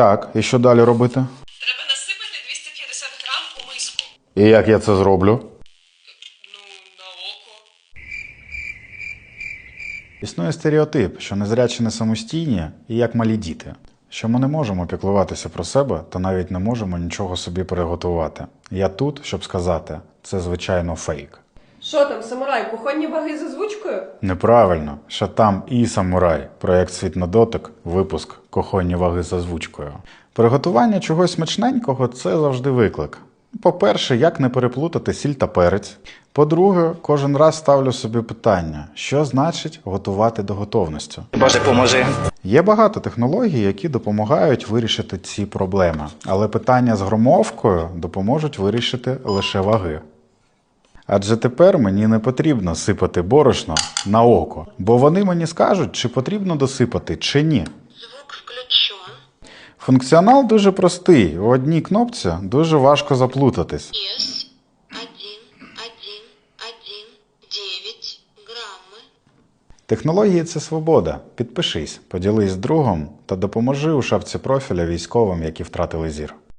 Так, і що далі робити? Треба насипати 250 грам у миску. І як я це зроблю? Ну, на око. Існує стереотип, що незрячі не самостійні і як малі діти, що ми не можемо піклуватися про себе та навіть не можемо нічого собі приготувати. Я тут, щоб сказати, це звичайно фейк. Що там, самурай, кухонні ваги з озвучкою? Неправильно, що там і самурай, проєкт Світ на дотик, випуск кохонні ваги з озвучкою. Приготування чогось смачненького це завжди виклик. По-перше, як не переплутати сіль та перець. По-друге, кожен раз ставлю собі питання, що значить готувати до готовності. Боже, поможи. Є багато технологій, які допомагають вирішити ці проблеми, але питання з громовкою допоможуть вирішити лише ваги. Адже тепер мені не потрібно сипати борошно на око, бо вони мені скажуть, чи потрібно досипати, чи ні. Звук включен. Функціонал дуже простий. У одній кнопці дуже важко заплутатись. Вес 1, 1, 1, 9 граммы. Технології це свобода. Підпишись, поділись з другом та допоможи у шапці профіля військовим, які втратили зір.